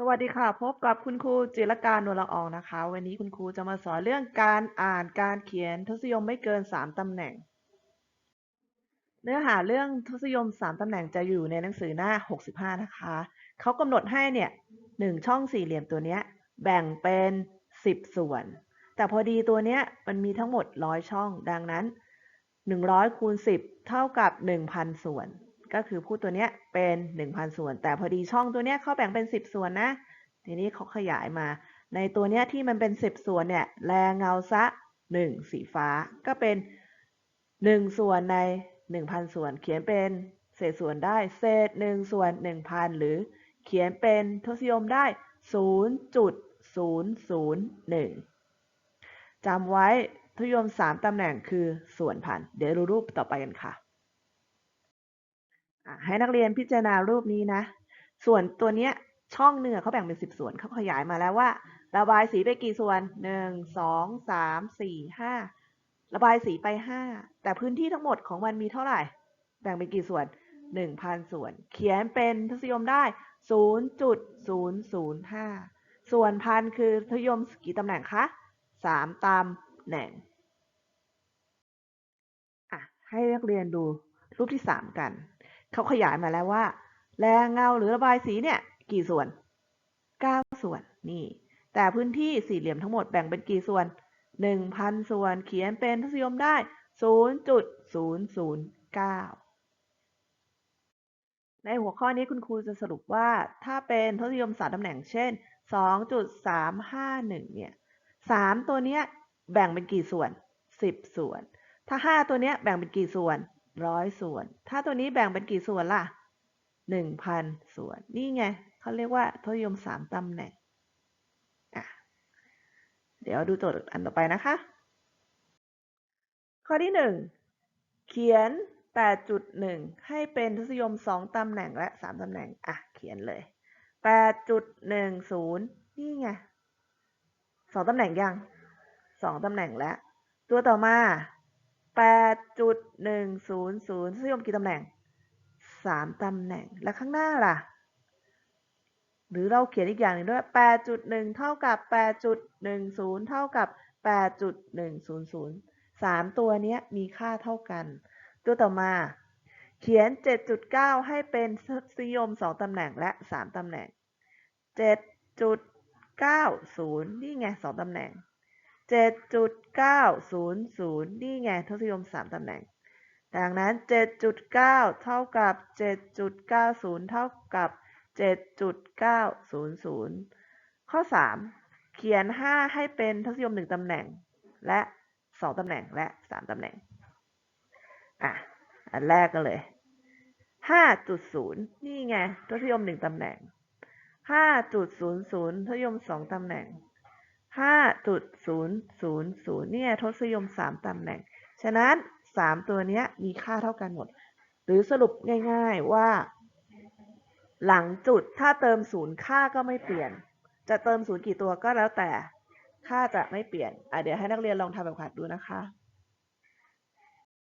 สวัสดีค่ะพบกับคุณครูจิรการนวลละอองนะคะ วันนี้คุณครูจะมาสอนเรื่องการอ่านการเขียนทศนิยมไม่เกิน 3ตำแหน่ง เนื้อหาเรื่องทศนิยม 3ตำแหน่งจะอยู่ในหนังสือหน้า 65 นะคะเขากำหนดให้เนี่ยหนึ่งช่องสี่เหลี่ยมตัวเนี้ยแบ่งเป็น 10 ส่วน แต่พอดีตัวเนี้ยมันมีทั้งหมด 100 ช่อง ดังนั้น 100คูณ10 เท่ากับ 1,000 ส่วน ก็คือพูดตัวเนี้ยเป็น 1,000 ส่วน แต่พอดีช่องตัวเนี้ยเขาแบ่งเป็น 10 ส่วนนะ ทีนี้เขาขยายมา ในตัวเนี้ยที่มันเป็น 10 ส่วนเนี่ยแลเงาซะ 1 สีฟ้า ก็เป็น 1 ส่วนใน 1,000 ส่วน เขียนเป็นเศษส่วนได้ เศษ 1 ส่วน 1,000 หรือเขียนเป็นทศนิยมได้ 0.001จำไว้ทศนิยม 3ตำแหน่งคือส่วนพัน เดี๋ยวดูรูปต่อไปกันค่ะ ให้นักเรียนพิจารณารูปนี้นะ ส่วนตัวเนี้ยช่องหนึ่งอเขาแบ่งเป็นสิบส่วนเขาขยายมาแล้วว่า ระบายสีไปกี่ส่วนหนึ่งสองสามสี่ห้าระบายสีไปห้าแต่พื้นที่ทั้งหมดของมันมีเท่าไหร่ แบ่งเป็นกี่ส่วนหนึ่งพันส่วน เขียนเป็นทศนิยมได้ศูนย์จุดศูนย์ศูนย์ห้าส่วนพันคือทศนิยมกี่ตำแหน่งคะสามตำแหน่งอะให้นักเรียนดูรูปที่สามกัน เขาขยายมาแล้วว่า แรงเงาหรือระบายสีเนี่ย กี่ส่วน 9 ส่วนนี่ แต่พื้นที่สี่เหลี่ยมทั้งหมดแบ่งเป็นกี่ส่วน 1,000 ส่วนเขียนเป็นทศนิยมได้ 0.009 ในหัวข้อนี้คุณครูจะสรุปว่าถ้าเป็นทศนิยมสามตำแหน่งเช่น 2.351 เนี่ย 3 ตัวเนี้ยแบ่งเป็นกี่ส่วน 10 ส่วน ถ้า 5 ตัวเนี้ยแบ่งเป็นกี่ส่วน ร้อยส่วน ถ้าตัวนี้แบ่งเป็นกี่ส่วนล่ะ1,000ส่วน นี่ไง เขาเรียกว่าทศนิยม3ตำแหน่งอะเดี๋ยวดูโจทย์อันต่อไปนะคะ ข้อที่1เขียน 8.1 ให้เป็นทศนิยม2ตำแหน่งและ3ตำแหน่ง อะ เขียนเลย 8.10 นี่ไง2ตำแหน่งยัง2ตำแหน่งแล้ว ตัวต่อมา 8.100ทศนิยมกี่ตำแหน่ง3ตำแหน่ง และข้างหน้าล่ะ หรือเราเขียนอีกอย่างหนึ่งด้วย8.1เท่ากับ8.10เท่ากับ8.100 3ตัวนี้มีค่าเท่ากัน ตัวต่อมา เขียน 7.9 ให้เป็นทศนิยม 2 ตำแหน่งและ 3 ตำแหน่ง 7.90 นี่ไง 2 ตำแหน่ง 7.900นี่ไงทศนิยม3ตำแหน่ง ดังนั้น7.9เท่ากับ7.90เท่ากับ7.900ข้อ3เขียน5ให้เป็นทศนิยม1ตำแหน่ง และ2ตำแหน่งและ3ตำแหน่ง อะ อันแรกกันเลย5.0นี่ไงทศนิยม1ตำแหน่ง5.00ทศนิยม2ตำแหน่ง 5.000 เนี่ยทศนิยม 3ตำแหน่ง ฉะนั้น 3 ตัวนี้มีค่าเท่ากันหมด หรือสรุปง่ายๆว่า หลังจุดถ้าเติมศูนย์ค่าก็ไม่เปลี่ยน จะเติมศูนย์กี่ตัวก็แล้วแต่ ค่าจะไม่เปลี่ยนอะเดี๋ยวให้นักเรียนลองทำแบบขัดดูนะคะ